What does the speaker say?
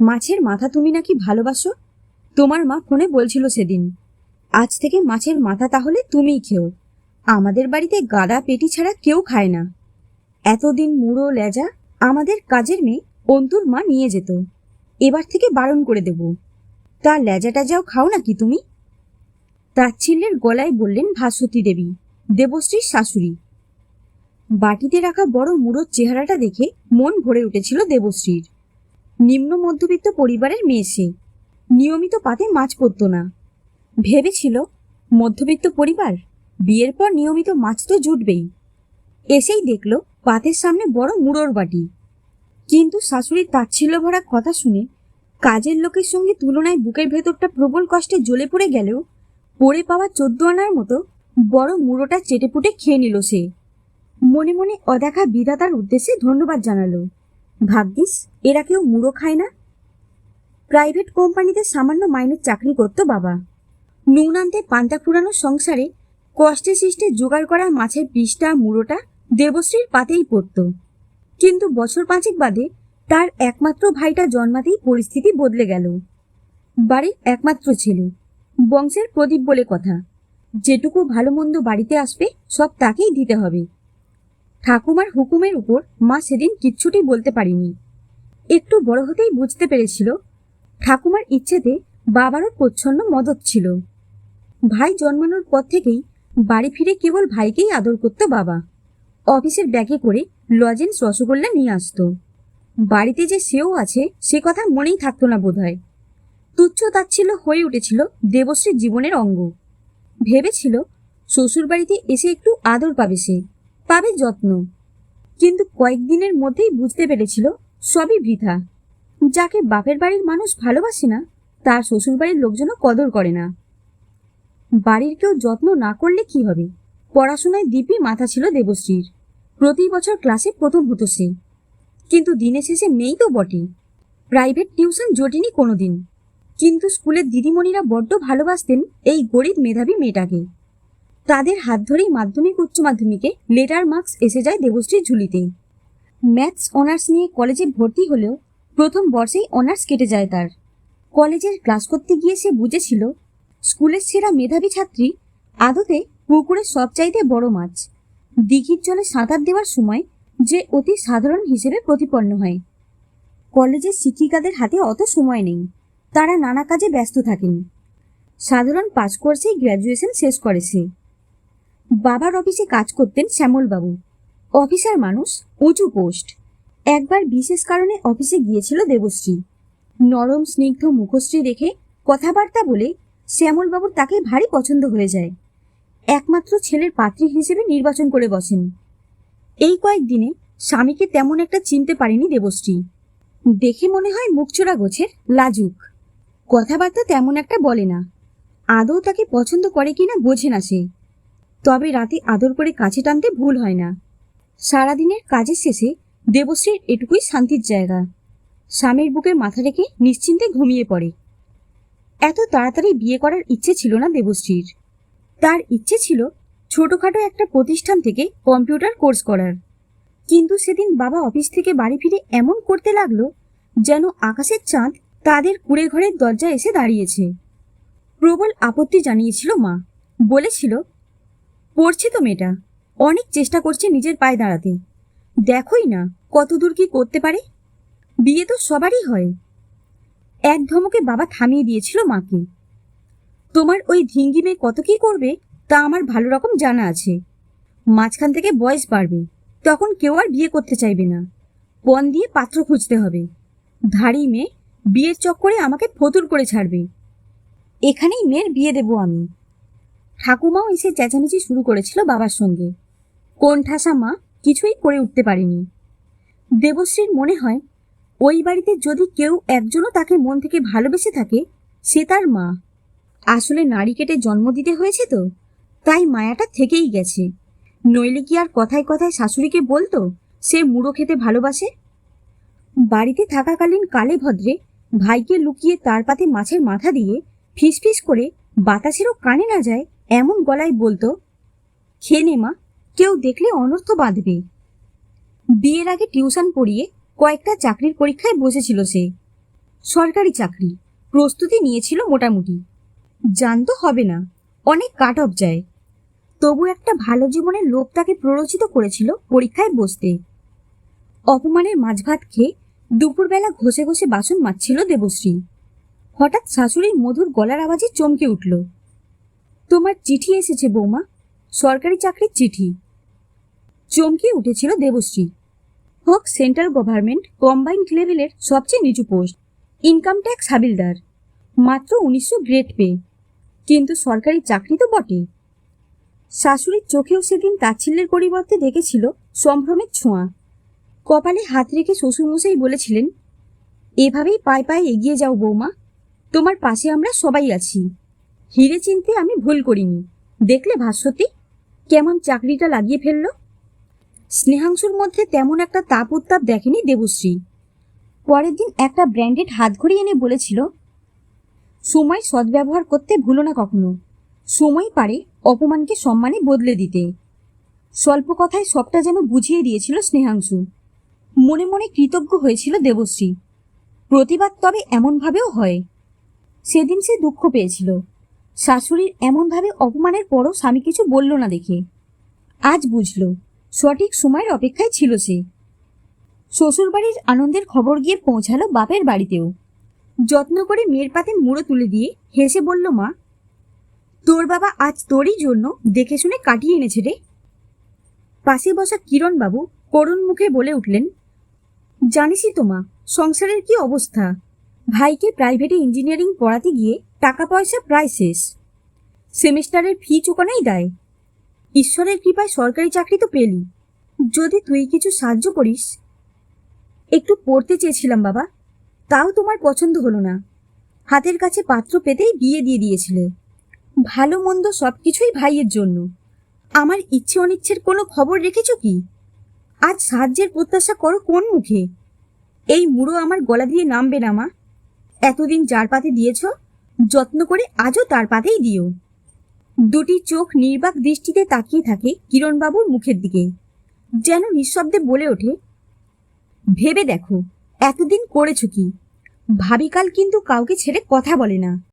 মাছের মাথা তুমি নাকি ভালোবাসো? তোমার মা ফোনে বলছিল সেদিন, আজ থেকে মাছের মাথা তাহলে তুমিই খেও। আমাদের বাড়িতে গাদা পেটি ছাড়া কেউ খায় না। এতদিন মুড়ো, লেজা, আমাদের কাজের মেয়ে অন্তুর মা নিয়ে যেত। এবার থেকে বারণ করে দেব। তা লেজা টেজাও খাও নাকি তুমি? তাচ্ছিল্যের গলায় বললেন ভাস্বতী দেবী, দেবশ্রীর শাশুড়ি। বাটিতে রাখা বড় মুড়োর চেহারাটা দেখে মন ভরে উঠেছিল দেবশ্রীর। নিম্ন মধ্যবিত্ত পরিবারের মেয়ে সে। নিয়মিত পাতে মাছ পড়তো না। ভেবেছিল, মধ্যবিত্ত পরিবার, বিয়ের পর নিয়মিত মাছ তো জুটবেই। এসেই দেখল, পাতের সামনে বড় মুড়োর বাটি। কিন্তু শাশুড়ির তাচ্ছিল্য ভরা কথা শুনে, কাজের লোকের সঙ্গে তুলনায় বুকের ভেতরটা প্রবল কষ্টে জ্বলে পড়ে গেলেও, পড়ে পাওয়া চোদ্দ আনার মতো বড় মুড়োটা চেটেপুটে খেয়ে নিল সে। মনে মনে অদেখা বিধাতার উদ্দেশ্যে ধন্যবাদ জানালো। ভাগ্যিস, এরা কেউ মুড়ো খায় না। প্রাইভেট কোম্পানিতে সামান্য মাইনের চাকরি করত বাবা। নুন আনতে পান্তা ফুরানো সংসারে কষ্টে সৃষ্টে জোগাড় করা মাছের পিসটা, মুড়োটা দেবশ্রীর পাতেই পড়ত। কিন্তু বছর পাঁচেক বাদে তার একমাত্র ভাইটা জন্মাতেই পরিস্থিতি বদলে গেল। বাড়ির একমাত্র ছেলে। বংশের প্রদীপ বলে কথা। যেটুকু ভালো মন্দ বাড়িতে আসবে, সব তাকেই দিতে হবে। ঠাকুমার হুকুমের উপর মা সেদিন কিচ্ছুটি বলতে পারিনি। একটু বড় হতেই বুঝতে পেরেছিল, ঠাকুমার ইচ্ছেতে বাবারও প্রচ্ছন্ন মদত ছিল। ভাই জন্মানোর পর থেকেই বাড়ি ফিরে কেবল ভাইকেই আদর করত বাবা। অফিসের ব্যাগে করে লজেন্স রসগোল্লা নিয়ে আসতো। বাড়িতে যে সেও আছে, সে কথা মনেই থাকতো না বোধহয়। তুচ্ছ তাচ্ছিল্য হয়ে উঠেছিল দেবশ্রীর জীবনের অঙ্গ। ভেবেছিল শ্বশুরবাড়িতে এসে একটু আদর পাবে সে। পাবে যত্ন। কিন্তু কয়েকদিনের মধ্যেই বুঝতে পেরেছিল সবই বৃথা। যাকে বাপের বাড়ির মানুষ ভালোবাসে না, তার শ্বশুরবাড়ির লোকজনও কদর করে না। বাড়ির কেউ যত্ন না করলে কি হবে? পড়াশোনায় দিব্যি মাথা ছিল দেবশ্রীর। প্রতি বছর ক্লাসে প্রথম হতো সে। কিন্তু দিনের শেষে মেয়েই তো বটে। প্রাইভেট টিউশন জটিনি কোনোদিন। কিন্তু স্কুলের দিদিমণিরা বড্ড ভালোবাসতেন এই গরিব মেধাবী মেয়েটাকে। তাদের হাত ধরেই মাধ্যমিক উচ্চ মাধ্যমিকে লেটার মার্কস এসে যায় দেবশ্রীর ঝুলিতে ম্যাথস, অনার্স নিয়ে কলেজে ভর্তি হলেও প্রথম বর্ষেই অনার্স কেটে যায় তার। কলেজের ক্লাস করতে গিয়ে সে বুঝেছিল, স্কুলের সেরা মেধাবী ছাত্রী আদতে পুকুরের সবচাইতে বড় মাছ। দিঘির জলে সাঁতার দেওয়ার সময় যে অতি সাধারণ হিসেবে প্রতিপন্ন হয়। কলেজের শিক্ষিকাদের হাতে অত সময় নেই, তারা নানা কাজে ব্যস্ত থাকেন। সাধারণ পাঁচ কোর্সেই গ্র্যাজুয়েশন শেষ করে সে। বাবার অফিসে কাজ করতেন শ্যামলবাবু। অফিসার মানুষ, উঁচু পোস্ট। একবার বিশেষ কারণে অফিসে গিয়েছিল দেবশ্রী। নরম, স্নিগ্ধ মুখশ্রী দেখে কথাবার্তা বলে শ্যামলবাবুর তাকে ভারী পছন্দ হয়ে যায়। একমাত্র ছেলের পাত্রী হিসেবে নির্বাচন করে বসেন। এই কয়েকদিনে স্বামীকে তেমন একটা চিনতে পারেনি দেবশ্রী। দেখে মনে হয় মুখচোরা গোছের লাজুক। কথাবার্তা তেমন একটা বলে না। আদৌ তাকে পছন্দ করে কিনা বোঝে না সে। তবে রাতে আদর করে কাছে টানতে ভুল হয় না। সারাদিনের কাজের শেষে দেবশ্রীর এটুকুই শান্তির জায়গা। স্বামীর বুকে মাথা রেখে নিশ্চিন্তে ঘুমিয়ে পড়ে। এত তাড়াতাড়ি বিয়ে করার ইচ্ছে ছিল না দেবশ্রীর। তার ইচ্ছে ছিল ছোটখাটো একটা প্রতিষ্ঠান থেকে কম্পিউটার কোর্স করার। কিন্তু সেদিন বাবা অফিস থেকে বাড়ি ফিরে এমন করতে লাগল যেন আকাশের চাঁদ তাদের কুড়ে ঘরের দরজায় এসে দাঁড়িয়েছে। প্রবল আপত্তি জানিয়েছিল মা। বলেছিল পড়ছে তো মেয়েটা। অনেক চেষ্টা করছে নিজের পায়ে দাঁড়াতে। দেখোই না, কতদূর কি করতে পারে? বিয়ে তো সবারই হয়। এক ধমকে বাবা থামিয়ে দিয়েছিল মাকে। তোমার ওই ধিঙ্গি মেয়ে কত কি করবে, তা আমার ভালো রকম জানা আছে। মাঝখান থেকে বয়স বাড়বে, তখন কেউ আর বিয়ে করতে চাইবে না। পণ দিয়ে পাত্র খুঁজতে হবে। ধাড়ি মেয়ে, বিয়ের চক্করে আমাকে ফতুর করে ছাড়বে। এখানেই মেয়ের বিয়ে দেব আমি। ঠাকুমাও এসে চেঁচামেচি শুরু করেছিল বাবার সঙ্গে। কোন ঠাসা মা কিছুই করে উঠতে পারেনি। দেবশ্রীর মনে হয়, ওই বাড়িতে যদি কেউ একজনও তাকে মন থেকে ভালোবেসে থাকে, সে তার মা। আসলে নারী কেটে জন্ম দিতে হয়েছে তো, তাই মায়াটা থেকেই গেছে। নইলে কি আর কথায় কথায় শাশুড়িকে বলতো, সে মুড়ো খেতে ভালোবাসে? বাড়িতে থাকাকালীন কালে ভদ্রে ভাইকে লুকিয়ে তার পাতে মাছের মাথা দিয়ে ফিসফিস করে বাতাসেরও কানে না যায় এমন গলায় বলতো খেয়ে মা কেউ দেখলে অনর্থ বাঁধবে। বিয়ের আগে টিউশন পড়িয়ে কয়েকটা চাকরির পরীক্ষায় বসেছিল সে। সরকারি চাকরি, প্রস্তুতি নিয়েছিল মোটামুটি। জানতো হবে না, অনেক কাট অফ যায়। তবু একটা ভালো জীবনের লোভ তাকে প্ররোচিত করেছিল পরীক্ষায় বসতে। অপমানের মাঝভাত খেয়ে দুপুরবেলা ঘষে ঘষে বাসন মাজছিল দেবশ্রী। হঠাৎ শাশুড়ির মধুর গলার আওয়াজে চমকে উঠল। তোমার চিঠি এসেছে, বৌমা। সরকারি চাকরির চিঠি। চমকে উঠেছিল দেবশ্রী। হোক, সেন্ট্রাল গভর্নমেন্ট, কম্বাইন্ড লেভেলের সবচেয়ে নিচু পোস্ট। ইনকাম ট্যাক্স হাবিলদার। মাত্র উনিশশো গ্রেড পে। কিন্তু সরকারি চাকরি তো বটে। শাশুড়ির চোখেও সেদিন তাচ্ছিল্যের পরিবর্তে দেখেছিল সম্ভ্রমের ছোঁয়া। কপালে হাত রেখে শ্বশুরমশাই বলেছিলেন, এভাবেই পায়ে পায়ে এগিয়ে যাও বৌমা। তোমার পাশে আমরা সবাই আছি। হিরে চিনতে আমি ভুল করিনি। দেখলে ভাস্বতী, কেমন চাকরিটা লাগিয়ে ফেলল? স্নেহাংশুর মধ্যে তেমন একটা তাপ উত্তাপ দেখেনি দেবশ্রী। পরের দিন একটা ব্র্যান্ডেড হাতঘড়ি এনে বলেছিল, সময় সদ্ব্যবহার করতে ভুলো না কখনো। সময় পারে অপমানকে সম্মানে বদলে দিতে। স্বল্প কথায় সবটা যেন বুঝিয়ে দিয়েছিল স্নেহাংশু। মনে মনে কৃতজ্ঞ হয়েছিল দেবশ্রী। প্রতিবাদ তবে এমনভাবেও হয়। সেদিন সে দুঃখ পেয়েছিল। শাশুড়ির এমনভাবে অপমানের পরও স্বামী কিছু বলল না দেখে। আজ বুঝল, সঠিক সময়ের অপেক্ষায় ছিল সে। শ্বশুরবাড়ির আনন্দের খবর গিয়ে পৌঁছালো বাপের বাড়িতেও। যত্ন করে মেয়ের পাতে মুড়ো তুলে দিয়ে হেসে বলল, মা, তোর বাবা আজ তোরই জন্য দেখে শুনে কাটিয়ে এনেছে রে। পাশে বসা কিরণ বাবু করুণ মুখে বলে উঠলেন, জানিসই তো মা, সংসারের কি অবস্থা? ভাইকে প্রাইভেটে ইঞ্জিনিয়ারিং পড়াতে গিয়ে টাকা পয়সা প্রায় শেষ। সেমিস্টারের ফি চুকানোই দেয়। ঈশ্বরের কৃপায় সরকারি চাকরি তো পেলি। যদি তুই কিছু সাহায্য করিস। একটু পড়তে চেয়েছিলাম বাবা, তাও তোমার পছন্দ হলো না। হাতের কাছে পাত্র পেতেই বিয়ে দিয়ে দিয়েছিলে। ভালো মন্দ সব কিছুই ভাইয়ের জন্য। আমার ইচ্ছে অনিচ্ছের কোনো খবর রেখেছো কি? আজ সাহায্যের প্রত্যাশা করো কোন মুখে? এই মুড়ো আমার গলা দিয়ে নামবে না মা। এতদিন যার পাতে দিয়েছ, যত্ন করে আজও তার পাতেই দিও। দুটি চোখ নির্বাক দৃষ্টিতে তাকিয়ে থাকে কিরণবাবুর মুখের দিকে। যেন নিঃশব্দে বলে ওঠে, ভেবে দেখো, এতদিন করেছ কি? ভাবিকাল কিন্তু কাউকে ছেড়ে কথা বলে না।